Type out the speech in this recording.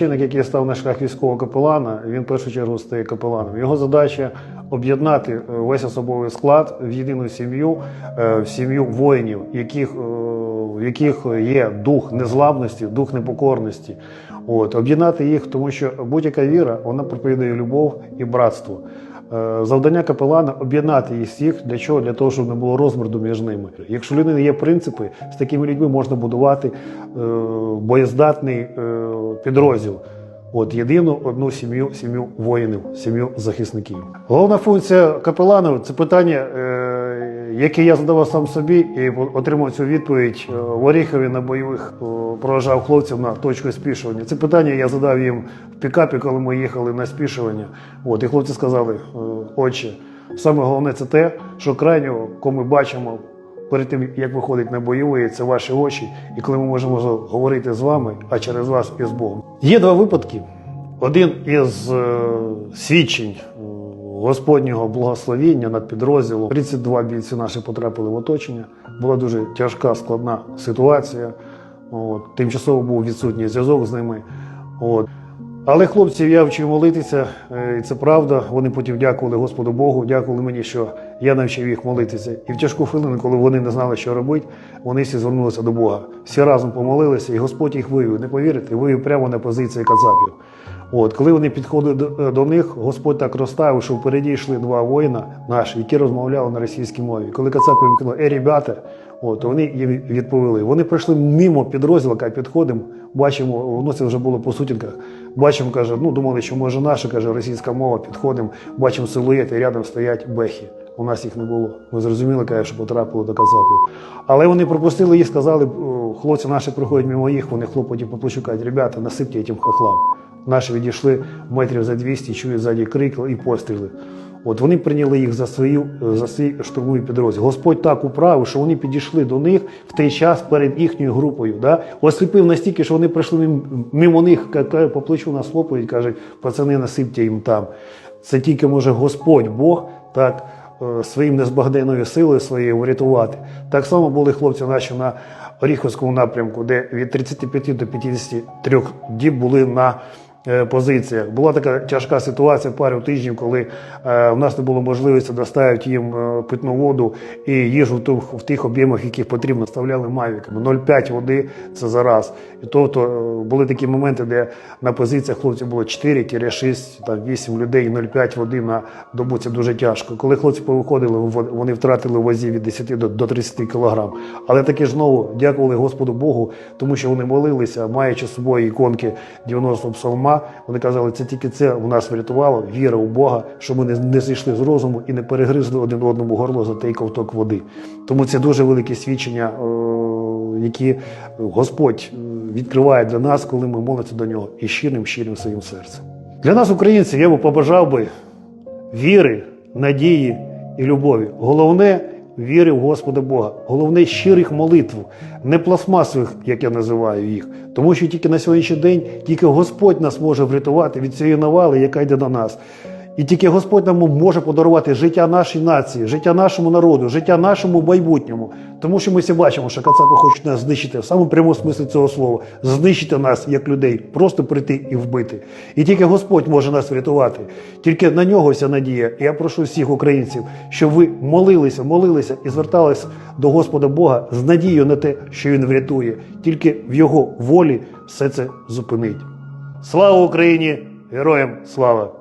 священник, який став на шлях військового капелана, він в першу чергу стає капеланом. Його задача об'єднати е, весь особовий склад в єдину сім'ю, е, в сім'ю воїнів, яких, е, в яких є дух незламності, дух непокорності. От, об'єднати їх, тому що будь-яка віра вона проповідує любов і братство. Е, Завдання капелана об'єднати їх всіх для чого? Для того, щоб не було розмірду між ними. Якщо людини є принципи, з такими людьми можна будувати е, боєздатний е, підрозділ. От єдину одну сім'ю, сім'ю воїнів, сім'ю захисників. Головна функція капелана це питання, яке я задавав сам собі і отримав цю відповідь е, в Оріхові на бойових е, проважав хлопців на точку спішування. Це питання я задав їм в пікапі, коли ми їхали на спішування. От, і хлопці сказали, е, отче, саме головне це те, що крайнього, кого ми бачимо перед тим, як виходить на бойовий, це ваші очі, і коли ми можемо говорити з вами, а через вас і з Богом. Є два випадки. Один із свідчень Господнього благословіння над підрозділом. 32 бійці наші потрапили в оточення. Була дуже тяжка, складна ситуація. От, тимчасово був відсутній зв'язок з ними. От. Але хлопців я вчив молитися, е, і це правда. Вони потім дякували Господу Богу, дякували мені, що я навчив їх молитися. І в тяжку хвилину, коли вони не знали, що робити, вони всі звернулися до Бога. Всі разом помолилися, і Господь їх вивів. Не повірите, вивів прямо на позиції кацапів. От, коли вони підходили до, до них, Господь так розставив, що впереді йшли два воїна наші, які розмовляли на російській мові. Коли кацапи їм казали, е, ребята, от, вони їм відповіли. Вони пройшли мимо підрозділу, яка підходимо, бачимо, воно це вже було по сутінках. Бачимо, каже, ну думали, що може наша, каже, російська мова, підходимо, бачимо силуети, рядом стоять бехи. У нас їх не було. Ми зрозуміли, каже, що потрапили до кацапів. Але вони пропустили їх, сказали, «О, хлопці наші приходять мимо їх, вони хлопаті по плечу кажуть, ребята, насипте цим хохлам. Наші відійшли метрів за 200, чують ззаді крик і постріли. От вони прийняли їх за свою за свій штурмовий підрозділ. Господь так управив, що вони підійшли до них в той час перед їхньою групою. Да? Осліпив настільки, що вони прийшли мим- мимо них, по плечу нас хлопають, кажуть, пацани, насипте їм там. Це тільки може Господь Бог так е, своїм незбагненною силою своєю врятувати. Так само були хлопці наші на Оріховському напрямку, де від 35 до 53 діб були на е, позиціях. Була така тяжка ситуація пару тижнів, коли е, в нас не було можливості доставити їм е, питну воду і їжу в тих, об'ємах, яких потрібно, ставляли мавіками. 0,5 води це зараз. І тобто е, були такі моменти, де на позиціях хлопців було 4-6, там 8 людей, 0,5 води на добу. Це дуже тяжко. Коли хлопці повиходили, вони втратили в вазі від 10 до, до 30 кілограм. Але таки ж знову дякували Господу Богу, тому що вони молилися, маючи з собою іконки 90-го псалма. Вони казали, це тільки це в нас врятувало, віра у Бога, що ми не, не зійшли з розуму і не перегризли один одному горло за той ковток води. Тому це дуже велике свідчення, е, які Господь відкриває для нас, коли ми молимося до нього і щирим, щирим своїм серцем. Для нас, українців, я би побажав би віри, надії і любові. Головне віри в Господа Бога. Головне щирих молитв, не пластмасових, як я називаю їх. Тому що тільки на сьогоднішній день тільки Господь нас може врятувати від цієї навали, яка йде до нас. І тільки Господь нам може подарувати життя нашій нації, життя нашому народу, життя нашому майбутньому. Тому що ми всі бачимо, що кацапи хочуть нас знищити в самому прямому смислі цього слова, знищити нас як людей, просто прийти і вбити. І тільки Господь може нас врятувати. Тільки на нього вся надія. Я прошу всіх українців, щоб ви молилися, молилися і зверталися до Господа Бога з надією на те, що Він врятує. Тільки в Його волі все це зупинить. Слава Україні! Героям слава!